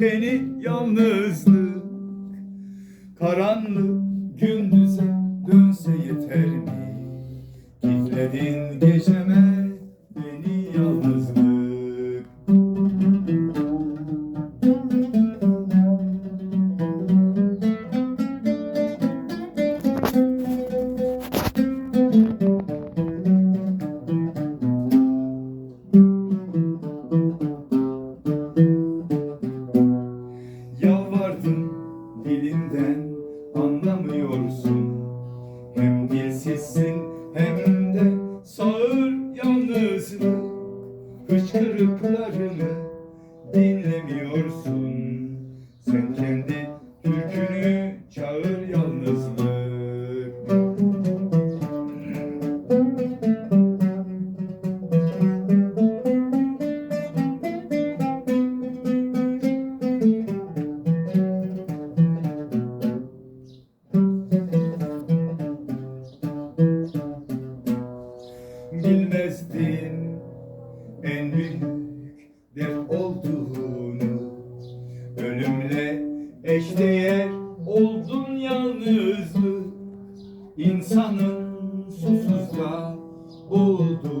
teni yalnızlık Karanlık Hem dilsizsin hem de sağır yalnızlık Hıçkırıklarını dinlemiyorsun en büyük dert olduğunu Ölümle eşdeğer oldun yalnızlık. İnsanın susuzla olduğunu